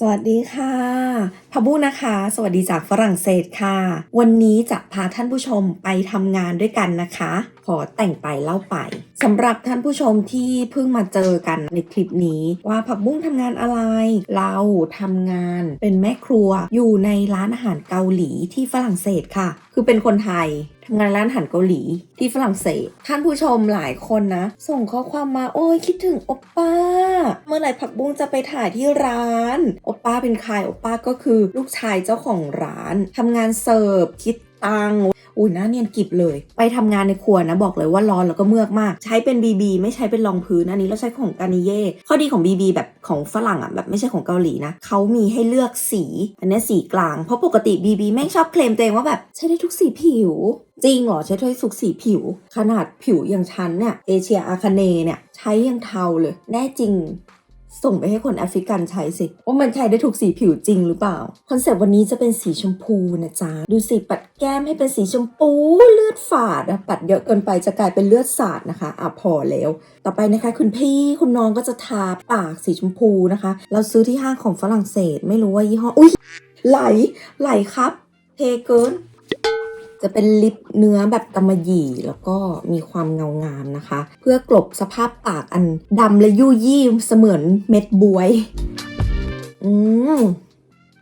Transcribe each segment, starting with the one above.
สวัสดีค่ะ พะบูนะคะ สวัสดีจากฝรั่งเศสค่ะ วันนี้จะพาท่านผู้ชมไปทำงานด้วยกันนะคะ ขอแต่งไปเล่าไปสำหรับท่านผู้ชมที่เพิ่งมาเจอกันในคลิปนี้ ว่าผักบุ้งทำงานอะไร เราทำงานเป็นแม่ครัวอยู่ในร้านอาหารเกาหลีที่ฝรั่งเศสค่ะ คือเป็นคนไทยทำงานร้านอาหารเกาหลีที่ฝรั่งเศส ท่านผู้ชมหลายคนนะ ส่งข้อความมาโอ้ยคิดถึงโอปป้า เมื่อไหร่ผักบุ้งจะไปถ่ายที่ร้านโอปป้าเป็นใครโอปป้าก็คือลูกชายเจ้าของร้านทำงานเสิร์ฟคิดตังอุ้ยหน้าเนียนกิบเลย ไปทำงานในครัวนะบอกเลยว่าร้อนแล้วก็เมือกมาก ใช้เป็น BB ไม่ใช้เป็นรองพื้นอันนี้เราใช้ของกานิเย่ข้อดีของ BB แบบของฝรั่งอะแบบไม่ใช่ของเกาหลีนะเขามีให้เลือกสี อันนี้สีกลาง เพราะปกติ BB แม่งชอบเคลมตัวเองว่าแบบใช้ได้ทุกสีผิว จริงเหรอใช้ได้ทุกสีผิว ขนาดผิวอย่างฉันเนี่ยเอเชียอาคาเนเนี่ยใช้ยังเทาเลย แน่จริง ส่งไปให้คนแอฟริกันใช้สิ ว่ามันใช้ได้ถูกสีผิวจริงหรือเปล่า คอนเซปต์วันนี้จะเป็นสีชมพูนะจ๊ะ ดูสิ ปัดแก้มให้เป็นสีชมพูเลือดฝาดอะปัดเยอะเกินไปจะกลายเป็นเลือดสาดนะคะอะพอแล้ว ต่อไปนะคะ คุณพี่คุณน้องก็จะทาปากสีชมพูนะคะ เราซื้อที่ห้างของฝรั่งเศสไม่รู้ว่ายี่ห้ออุ้ยไหลไหลครับเทเกิน จะเป็นลิปเนื้อแบบกำมะหยี่ แล้วก็มีความเงางามนะคะ เพื่อกลบสภาพปากอันดำและยุ่ยยี่เสมือนเม็ดบวย อืม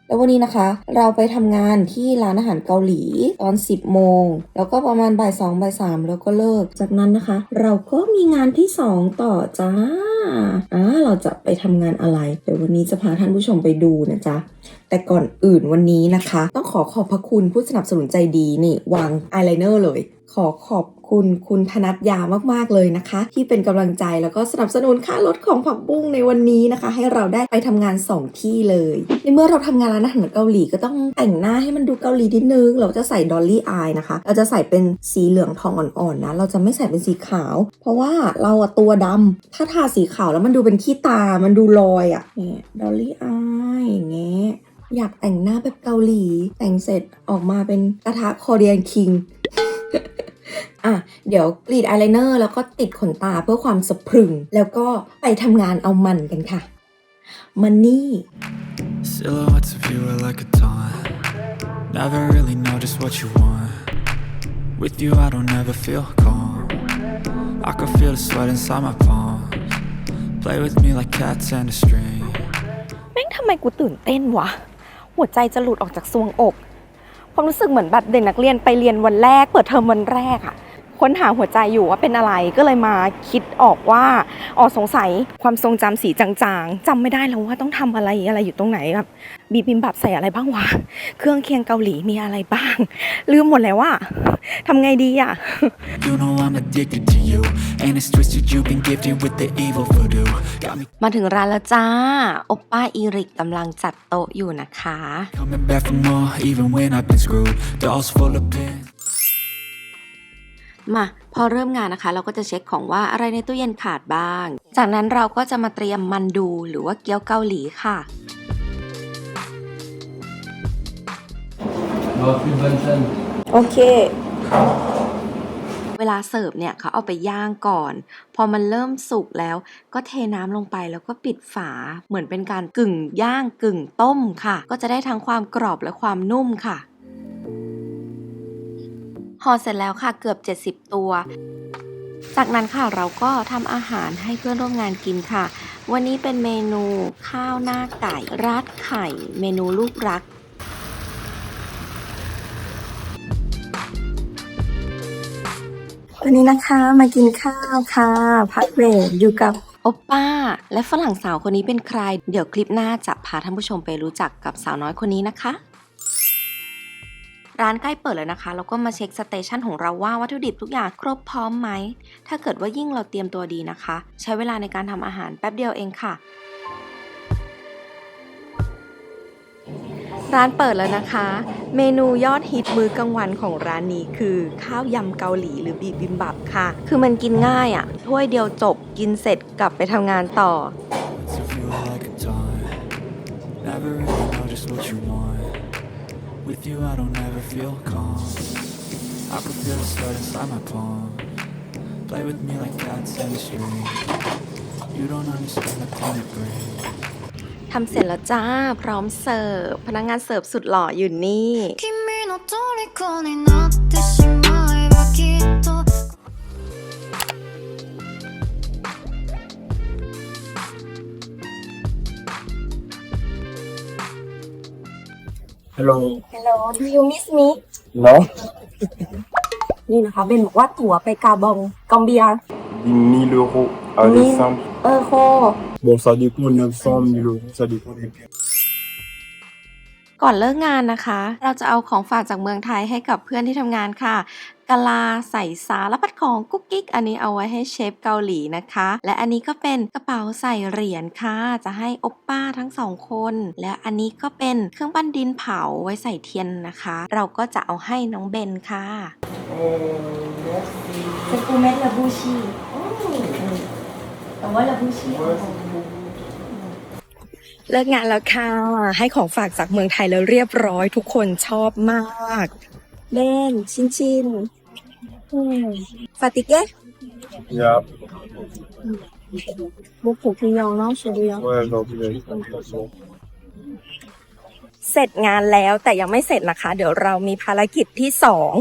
แล้ววันนี้นะคะ เราไปทำงานที่ร้านอาหารเกาหลีตอน 10 โมง แล้วก็ประมาณบ่ายสองบ่ายสามแล้วก็เลิก จากนั้นนะคะ เราก็มีงานที่ 2 ต่อจ้าอ่าเราจะไปทำงานอะไร เดี๋ยววันนี้จะพาท่านผู้ชมไปดูนะจ๊ะแต่ก่อนอื่นวันนี้นะคะ ต้องขอขอบพระคุณผู้สนับสนุนใจดีนี่วางอายไลเนอร์เลย ขอขอบคุณคุณธนัทยามากๆเลยนะคะ ที่เป็นกำลังใจแล้วก็สนับสนุนค่ารถของผักบุ้งในวันนี้นะคะ ให้เราได้ไปทำงาน 2 ที่เลยในเมื่อเราทำงานร้านอาหารเกาหลีก็ต้องแต่งหน้าให้มันดูเกาหลีนิดนึง เราจะใส่ดอลลี่อายนะคะ เราจะใส่เป็นสีเหลืองทองอ่อนๆนะ เราจะไม่ใส่เป็นสีขาว เพราะว่าเราอะตัวดำถ้าทาสีขาวแล้วมันดูเป็นขี้ตา มันดูลอยอะเนี่ยดอลลี่อายอย่างเงี้ยอยากแต่งหน้าแบบเกาหลี แต่งเสร็จออกมาเป็นกระทะคอเรียนคิง อะเดี๋ยวกรีดอายไลเนอร์แล้วก็ติดขนตาเพื่อความสะพรึง แล้วก็ไปทำงานเอามันกันค่ะ มันนี่ Silhouettes of you are like a taunt. Never really know just what you want. With you, I don't ever feel calm. I can feel the sweat inside my palms. Play with me like cats and a string. แม่งทำไมกูตื่นเต้นวะ หัวใจจะหลุดออกจากซวงอก ความรู้สึกเหมือนแบบเด็กนักเรียนไปเรียนวันแรก เปิดเทอมวันแรกอะ ค้นหาหัวใจอยู่ว่าเป็นอะไรก็เลยมาคิดออกว่าอ๋อสงสัยความทรงจำสีจางๆจำไม่ได้แล้วว่าต้องทำอะไรอะไรอยู่ตรงไหนแบบบีบิมบับใส่อะไรบ้างวะเครื่องเคียงเกาหลีมีอะไรบ้าง ลืมหมดแล้วว่าทำไงดีอะ You know I'm addicted to you. And it's twisted, you've been gifted with the evil voodoo. Got me มาถึงร้านแล้วจ้าโอปป้าอีริกกำลังจัดโต๊ะอยู่นะคะ coming back for more, even when I've been screwed. Dolls full of pins. มาพอเริ่มงานนะคะ เราก็จะเช็คของว่าอะไรในตู้เย็นขาดบ้าง จากนั้นเราก็จะมาเตรียมมันดูหรือว่าเกี๊ยวเกาหลีค่ะ โอเค เวลาเสิร์ฟเนี่ยเขาเอาไปย่างก่อน พอมันเริ่มสุกแล้วก็เทน้ำลงไปแล้วก็ปิดฝาเหมือนเป็นการกึ่งย่างกึ่งต้มค่ะ ก็จะได้ทั้งความกรอบและความนุ่มค่ะ ห่อเสร็จแล้วค่ะเกือบ 70 ตัว จากนั้นค่ะเราก็ทำอาหารให้เพื่อนร่วมงานกินค่ะ วันนี้เป็นเมนูข้าวหน้าไก่ราดไข่ เมนูลูกรักวันนี้นะคะมากินข้าวค่ะพักเบรกอยู่กับโอปป้า และฝรั่งสาวคนนี้เป็นใคร เดี๋ยวคลิปหน้าจะพาท่านผู้ชมไปรู้จักกับสาวน้อยคนนี้นะคะ ร้านใกล้เปิดแล้วนะคะ แล้วก็มาเช็คสเตชันของเราว่าวัตถุดิบทุกอย่างครบพร้อมไหม ถ้าเกิดว่ายิ่งเราเตรียมตัวดีนะคะ ใช้เวลาในการทำอาหารแป๊บเดียวเองค่ะ ร้านเปิดแล้วนะคะ เมนูยอดฮิตมื้อกลางวันของร้านนี้คือ ข้าวยำเกาหลีหรือบีบิมบับค่ะ คือมันกินง่ายอะ่ะถ้วยเดียวจบกินเสร็จกลับไปทำงานต่อ Never really know just what you want. With you, I don't ever feel calm. I can feel the sweat inside my palm. Play with me like cats and a string. You don't understand the pain it brings. ทำเสร็จแล้วจ้า พร้อมเสิร์ฟ พนักงานเสิร์ฟสุดหล่ออยู่นี่ 君の虜になってしまえばきっと Hello. Hello do you miss me No. นี่นะคะเบนบอกว่าตั๋วไปกาบองกอมเบีย 1000 euros. Allez, Mille. simple. เออโค Bon, ça dépend, 900, 1000 euros, ça dépend des pieds. ก่อนเลิกงานนะคะ เราจะเอาของฝากจากเมืองไทยให้กับเพื่อนที่ทำงานค่ะ กะลาใส่สารพัดของกุ๊กกิ๊ก อันนี้เอาไว้ให้เชฟเกาหลีนะคะ และอันนี้ก็เป็นกระเป๋าใส่เหรียญค่ะ จะให้โอปป้าทั้งสองคน และอันนี้ก็เป็นเครื่องปั้นดินเผาไว้ใส่เทียนนะคะ เราก็จะเอาให้น้องเบนค่ะเป็นกูเม็ดลาบูชีแต่ว่าลาบูชีเลิกงานแล้วค่ะ ให้ของฝากจากเมืองไทยแล้วเรียบร้อยทุกคนชอบมาก เล่นชินชินฟาติเกะ Yeah. บุกผูกพิยองเนาะชูดิยอง Ouais, genre, vous avez comme ça. เสร็จงานแล้วแต่ยังไม่เสร็จนะคะ เดี๋ยวเรามีภารกิจที่สอง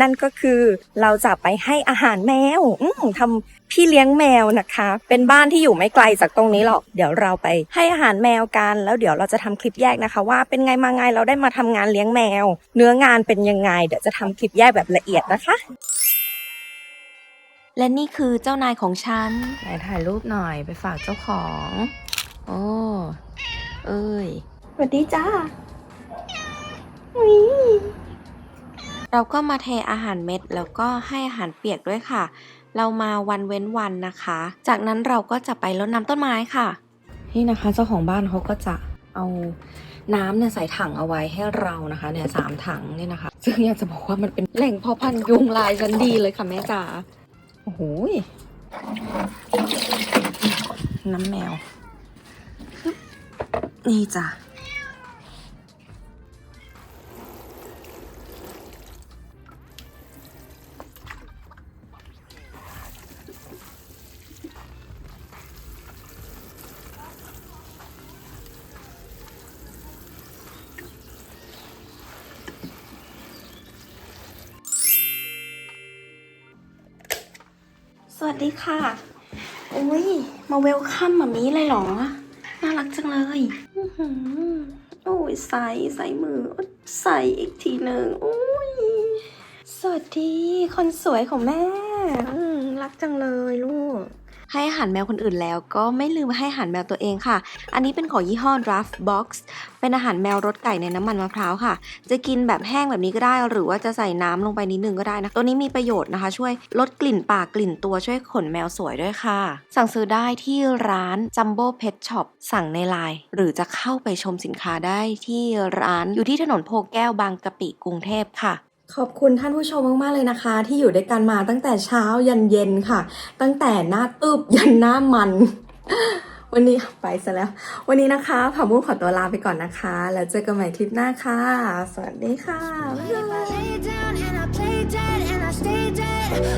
นั่นก็คือเราจะไปให้อาหารแมวอืมทำพี่เลี้ยงแมวนะคะ เป็นบ้านที่อยู่ไม่ไกลจากตรงนี้หรอก เดี๋ยวเราไปให้อาหารแมวกัน แล้วเดี๋ยวเราจะทำคลิปแยกนะคะ ว่าเป็นไงมาไงเราได้มาทำงานเลี้ยงแมว เนื้องานเป็นยังไง เดี๋ยวจะทำคลิปแยกแบบละเอียดนะคะและนี่คือเจ้านายของฉัน ไหนถ่ายรูปหน่อยไปฝากเจ้าของ โอ้ เอ้ย สวัสดีจ้า เราก็มาเทอาหารเม็ดแล้วก็ให้อาหารเปียกด้วยค่ะ เรามาวันเว้นวันนะคะ จากนั้นเราก็จะไปรดน้ำต้นไม้ค่ะ นี่นะคะเจ้าของบ้านเขาก็จะเอาน้ำเนี่ยใส่ถังเอาไว้ให้เรานะคะเนี่ยสามถังเนี่ยนะคะ ซึ่งอยากจะบอกว่ามันเป็นแหล่งเพาะพันธุ์ยุงลายชั้นดีเลยค่ะแม่จ๋าโอ้โหยน้ำแมว นี่จ้ะ ดีค่ะ อุ้ยมาเวลคัมแบบนี้เลยเหรอ น่ารักจังเลยอื้อโอ้ยใส่ใส่มือใส่อีกทีหนึ่งอุ้ยสวัสดีคนสวยของแม่รักจังเลยลูก ให้อาหารแมวคนอื่นแล้ว ก็ไม่ลืมให้อาหารแมวตัวเองค่ะ อันนี้เป็นของยี่ห้อ Draft Box เป็นอาหารแมวรสไก่ในน้ำมันมะพร้าวค่ะ จะกินแบบแห้งแบบนี้ก็ได้ หรือว่าจะใส่น้ำลงไปนิดนึงก็ได้นะ ตัวนี้มีประโยชน์นะคะ ช่วยลดกลิ่นปากกลิ่นตัวช่วยขนแมวสวยด้วยค่ะ สั่งซื้อได้ที่ร้าน Jumbo Pet Shop สั่งในไลน์หรือจะเข้าไปชมสินค้าได้ที่ร้านอยู่ที่ถนนโพแก้วบางกะปิกรุงเทพค่ะ ขอบคุณท่านผู้ชมมาก ๆ เลยนะคะ ที่อยู่ด้วยกันมาตั้งแต่เช้ายันเย็นค่ะ ตั้งแต่หน้าตืบยันหน้ามัน วันนี้ไปซะแล้ว วันนี้นะคะผ่ามุ้งขอตัวลาไปก่อนนะคะ แล้วเจอกันใหม่คลิปหน้าค่ะ สวัสดีค่ะ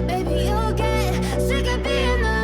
Baby, you'll get sick of being the